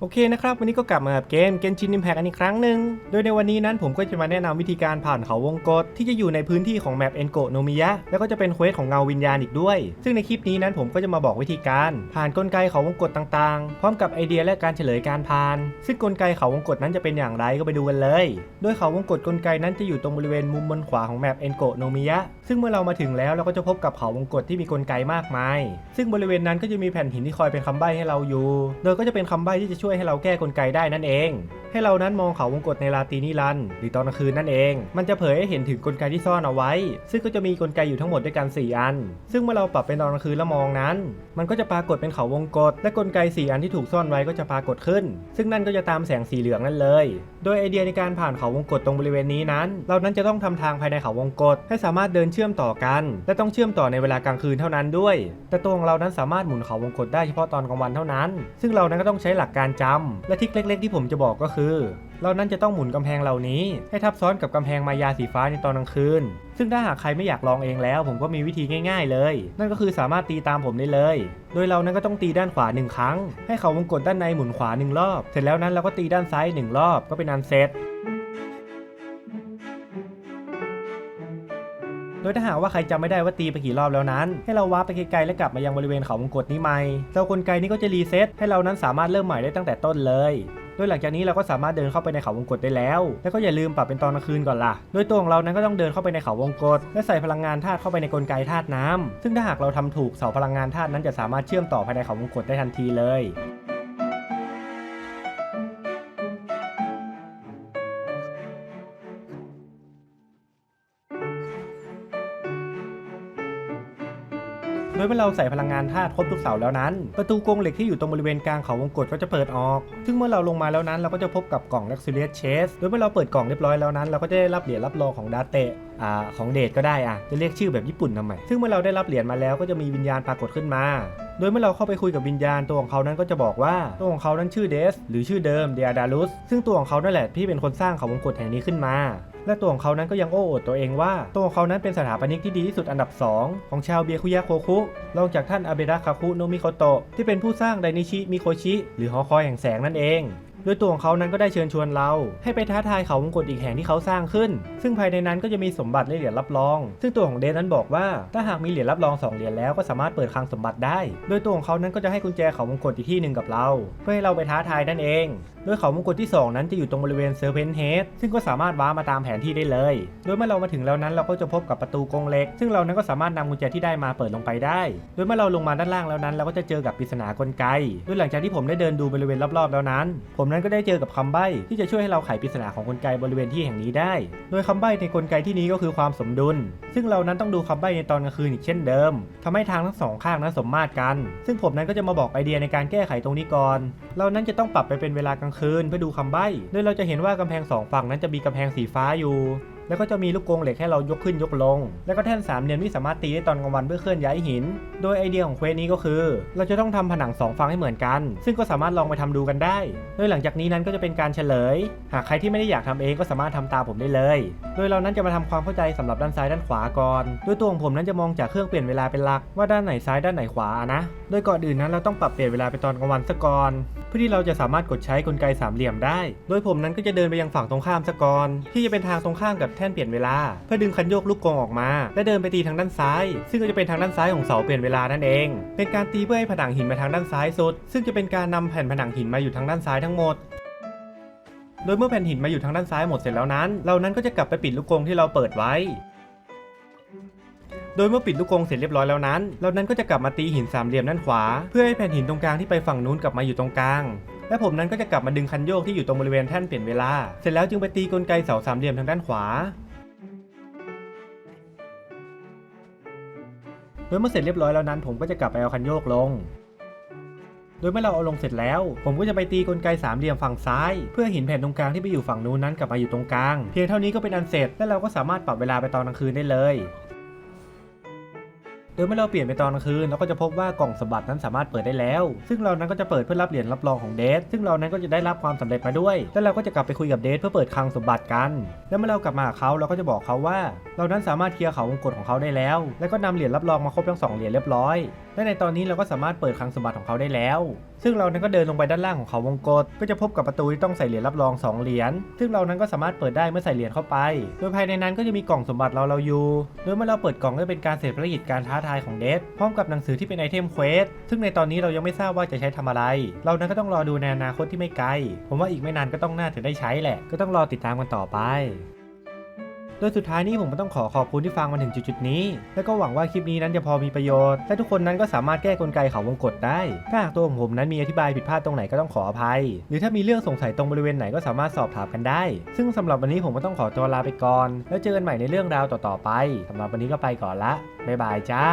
โอเคนะครับ วันนี้ก็กลับมากับเกม Genshin Impact กันอีกครั้งหนึ่งโดยในวันนี้นั้นผมก็จะมาแนะนำวิธีการผ่านเขาวงกตที่จะอยู่ในพื้นที่ของแมปเอนโกโนมิยะแล้วก็จะเป็นเควสของเงาวิญญาณอีกด้วย ซึ่งในคลิปนี้นั้นผมก็จะมาบอกวิธีการ ผ่านกลไกเขาวงกตต่างๆ พร้อมกับไอเดียและการเฉลยการผ่าน ซึ่งกลไกเขาวงกตนั้นจะเป็นอย่างไรก็ไปดูกันเลย โดยเขาวงกตกลไกนั้นจะอยู่ตรงบริเวณมุมบนขวาของแมปเอนโกโนมิยะซึ่งเมื่อเรามาถึงแล้วเราก็จะพบกับเขาวงกตที่มีกลไกมากมาย ซึ่งบริเวณนั้นก็จะมีแผ่นหินที่คอยเป็นคำใบ้ให้เราอยู่ โดยก็จะเป็นคำใบ้ที่จะช่วยวยให้เราแก้กลไกได้นั่นเองให้เรานั้นมองเขาวงกตในราตรีนิรันดร์หรือตอนกลางคืนนั่นเอง มันจะเผยให้เห็นถึงกลไกที่ซ่อนเอาไว้ ซึ่งก็จะมีกลไกอยู่ทั้งหมดด้วยกัน 4 อัน ซึ่งเมื่อเราปรับเป็นตอนกลางคืนแล้วมองนั้น มันก็จะปรากฏเป็นเขาวงกตและกลไก 4 อันที่ถูกซ่อนไว้ก็จะปรากฏขึ้น ซึ่งนั่นก็จะตามแสงสีเหลืองนั่นเลย โดยไอเดียในการผ่านเขาวงกตตรงบริเวณนี้นั้น เรานั้นจะต้องทำทางภายในเขาวงกตให้สามารถเดินเชื่อมต่อกัน และต้องเชื่อมต่อในเวลากลางคืนเท่านั้นด้วย แต่ตัวของเรานั้นสามารถหมุนเขาวงกตได้เฉพาะตอนกลางวันเท่านั้น ซึ่งเรานั้นก็ต้องใช้หลักการจำและทิกเล็ก ๆ ที่ผมจะบอกก็คือเรานั้นจะต้องหมุนกำแพงเหล่านี้ ให้ทับซ้อนกับกำแพงมายาสีฟ้าในตอนกลางคืน ซึ่งถ้าหากใครไม่อยากลองเองแล้ว ผมก็มีวิธีง่าย ๆ เลย นั่นก็คือสามารถตีตามผมได้เลย โดยเรานั้นก็ต้องตีด้านขวาหนึ่งครั้ง ให้เขาวงกตด้านในหมุนขวาหนึ่งรอบ เสร็จแล้วนั้นเราก็ตีด้านซ้ายหนึ่งรอบก็เป็นอันเสร็จโดยถ้าหากว่าใครจำไม่ได้ว่าตีไปกี่รอบแล้วนั้น ให้เราวาร์ปไปไกลๆและกลับมายังบริเวณเขาวงกตนี้ใหม่เจ้ากลไกนี้ก็จะรีเซ็ตให้เรานั้นสามารถเริ่มใหม่ได้ตั้งแต่ต้นเลย โดยหลังจากนี้เราก็สามารถเดินเข้าไปในเขาวงกตได้แล้ว แล้วก็อย่าลืมปรับเป็นตอนกลางคืนก่อนล่ะ โดยตัวของเรานั้นก็ต้องเดินเข้าไปในเขาวงกตและใส่พลังงานธาตุเข้าไปในกลไกธาตุน้ำซึ่งถ้าหากเราทำถูกเสาพลังงานธาตุนั้นจะสามารถเชื่อมต่อภายในเขาวงกตได้ทันทีเลย โดยเมื่อเราใส่พลังงานธาตุครบทุกเสาแล้วนั้น ประตูกรงเหล็กที่อยู่ตรงบริเวณกลางเขาวงกตก็จะเปิดออก ซึ่งเมื่อเราลงมาแล้วนั้นเราก็จะพบกับกล่อง Luxurious Chest โดยเมื่อเราเปิดกล่องเรียบร้อยแล้วนั้น เราก็จะได้รับเหรียญรับรองของดาเตะอ่าของเดทก็ได้อะจะเรียกชื่อแบบญี่ปุ่นทำไมซึ่งเมื่อเราได้รับเหรียญมาแล้วก็จะมีวิญญาณปรากฏขึ้นมาโดยเมื่อเราเข้าไปคุยกับวิญญาณตัวของเขานั้นก็จะบอกว่าตัวของเขานั้นชื่อเดส หรือชื่อเดิมเดียดารุสซึ่งตัวของเขานั่นแหละที่เป็นคนสร้างเขาวงกตแห่งนี้ขึ้นมา และตัวของเขานั้นก็ยังโอ้อวดตัวเองว่า ตัวของเขานั้นเป็นสถาปนิกที่ดีที่สุดอันดับ 2 ของชาวเบียคุยะโคคุรองจากท่านอาเบระคาคุโนมิโคโตะที่เป็นผู้สร้างไดนิชิมิโคชิหรือหอคอยแห่งแสงนั่นเองโดยตัวของเขานั้นก็ได้เชิญชวนเรา ให้ไปท้าทายเขาวงกตอีกแห่งที่เขาสร้างขึ้น ซึ่งภายในนั้นก็จะมีสมบัติและเหรียญรับรอง ซึ่งตัวของเดนนั้นบอกว่า ถ้าหากมีเหรียญรับรอง2เหรียญแล้วก็สามารถเปิดคลังสมบัติได้ โดยตัวของเขานั้นก็จะให้กุญแจเขาวงกตอีกที่หนึ่งกับเรา เพื่อให้เราไปท้าทายนั่นเอง ดยเขาวงกตที่ 2 นั้นจะอยู่ตรงบริเวณเซอร์เพนเฮดซึ่งก็สามารถว้ามาตามแผนที่ได้เลย โดยเมื่อเรามาถึงแล้วนั้นเราก็จะพบกับประตูกรงเหล็ก ซึ่งเรานั้นก็สามารถนำกุญแจที่ได้มาเปิดลงไปได้ โดยเมื่อเราลงมาด้านล่างแล้วนั้น เราก็จะเจอกับปริศนากลไก โดยหลังจากที่ผมได้เดินดูบริเวณรอบๆแล้วนั้น ผมนั้นก็ได้เจอกับคำใบ้ที่จะช่วยให้เราไขปริศนาของกลไกบริเวณที่แห่งนี้ได้ โดยคำใบ้ในกลไกที่นี้ก็คือความสมดุล ซึ่งเรานั้นต้องดูคำใบ้ในตอนกลางคืนอีกเช่นเดิมทำให้ทางทั้งสองข้างนั้นสมมาตรกัน ซึ่งผมนั้นก็จะมาบอกไอเดียในการแก้ไขตรงนี้ก่อน เรานั้นจะต้องปรับไปเป็นเวลากลางคืนเพื่อดูคำใบ้โดยเราจะเห็นว่ากำแพงสองฝั่งนั้นจะมีกำแพงสีฟ้าอยู่ แล้วก็จะมีลูกกรงเหล็กให้เรายกขึ้นยกลง แล้วก็แท่นสามเหลี่ยมที่สามารถตีได้ตอนกลางวันเพื่อเคลื่อนย้ายหิน โดยไอเดียของเควสนี้ก็คือ เราจะต้องทำผนังสองฝั่งให้เหมือนกัน ซึ่งก็สามารถลองไปทำดูกันได้ โดยหลังจากนี้นั้นก็จะเป็นการเฉลย หากใครที่ไม่ได้อยากทำเองก็สามารถทำตามผมได้เลย โดยเรานั้นจะมาทำความเข้าใจสำหรับด้านซ้ายด้านขวาก่อนโดยตัวของผมนั้นจะมองจากเครื่องเปลี่ยนเวลาเป็นหลักว่าด้านไหนซ้ายด้านไหนขวานะ โดยก่อนอื่นนั้นเราต้องปรับเปลี่ยนเวลาไปตอนกลางวันซะก่อนเพื่อที่เราจะสามารถกดใช้กลไกสามเหลี่ยมได้ โดยผมนั้นก็จะเดินไปยังฝั่งตรงข้ามซะก่อนที่จะเป็นทางตรงข้ามกับแท่นเปลี่ยนเวลา เพื่อดึงคันโยกลูกกงออกมา และเดินไปตีทางด้านซ้าย ซึ่งก็จะเป็นทางด้านซ้ายของเสาเปลี่ยนเวลานั่นเอง เป็นการตีเพื่อให้ผนังหินมาทางด้านซ้ายสุด ซึ่งจะเป็นการนำแผ่นผนังหินมาอยู่ทางด้านซ้ายทั้งหมดโดยเมื่อแผ่นหินมาอยู่ทางด้านซ้ายหมดเสร็จแล้วนั้น เรานั้นก็จะกลับไปปิดลูกกงที่เราเปิดไว้ โดยเมื่อปิดลูกกงเสร็จเรียบร้อยแล้วนั้น เรานั้นก็จะกลับมาตีหินสามเหลี่ยมด้านขวา เพื่อให้แผ่นหินตรงกลางที่ไปฝั่งนู้นกลับมาอยู่ตรงกลาง และผมนั้นก็จะกลับมาดึงคันโยกที่อยู่ตรงบริเวณแท่นเปลี่ยนเวลา เสร็จแล้วจึงไปตีกลไกเสาสามเหลี่ยมทางด้านขวา โดยเมื่อเสร็จเรียบร้อยแล้วนั้นผมก็จะกลับไปเอาคันโยกลง โดยเมื่อเราเอาลงเสร็จแล้ว ผมก็จะไปตีกลไกสามเหลี่ยมฝั่งซ้าย เพื่อหินแผ่นตรงกลางที่ไปอยู่ฝั่งนู้นนั้นกลับมาอยู่ตรงกลาง เพียงเท่านี้ก็เป็นอันเสร็จ และเราก็สามารถปรับเวลาไปตอนกลางคืนได้เลย โดยเมื่อเราเปลี่ยนไปตอนกลางคืนเราก็จะพบว่ากล่องสมบัตินั้นสามารถเปิดได้แล้ว ซึ่งเรานั้นก็จะเปิดเพื่อรับเหรียญรับรองของเดทซึ่งเรานั้นก็จะได้รับความสำเร็จมาด้วย แล้วเราก็จะกลับไปคุยกับเดทเพื่อเปิดคลังสมบัติกัน แล้วเมื่อเรากลับมาหาเขาเราก็จะบอกเขาว่า เรานั้นสามารถเคลียร์เขาวงกฏของเขาได้แล้ว แล้วก็นำเหรียญรับรองมาครบทั้งสองเหรียญเรียบร้อยและในตอนนี้เราก็สามารถเปิดคลังสมบัติของเขาได้แล้ว ซึ่งเรานั้นก็เดินลงไปด้านล่างของเขาวงกตก็จะพบกับประตูที่ต้องใส่เหรียญรับรอง 2 เหรียญ ซึ่งเรานั้นก็สามารถเปิดได้เมื่อใส่เหรียญเข้าไป โดยภายในนั้นก็จะมีกล่องสมบัติเราเราอยู่ โดยเมื่อเราเปิดกล่องก็จะเป็นการเสร็จภารกิจการท้าทายของเดดพร้อมกับหนังสือที่เป็นไอเทมเควส ซึ่งในตอนนี้เรายังไม่ทราบว่าจะใช้ทำอะไร เรานั้นก็ต้องรอดูในอนาคตที่ไม่ไกล ผมว่าอีกไม่นานก็ต้องน่าจะได้ใช้แหละ ก็ต้องรอติดตามกันต่อไป โดยสุดท้ายนี้ผมก็ต้องขอขอบคุณที่ฟังมาถึงจุดๆนี้ และก็หวังว่าคลิปนี้นั้นจะพอมีประโยชน์ และทุกคนนั้นก็สามารถแก้กลไกเขาวงกตได้ ถ้าหากตัวผมนั้นมีอธิบายผิดพลาดตรงไหนก็ต้องขออภัย หรือถ้ามีเรื่องสงสัยตรงบริเวณไหนก็สามารถสอบถามกันได้ ซึ่งสำหรับวันนี้ผมก็ต้องขอตัวลาไปก่อน แล้วเจอกันใหม่ในเรื่องราวต่อๆไปสำหรับวันนี้ก็ไปก่อนละบ๊ายบายจ้า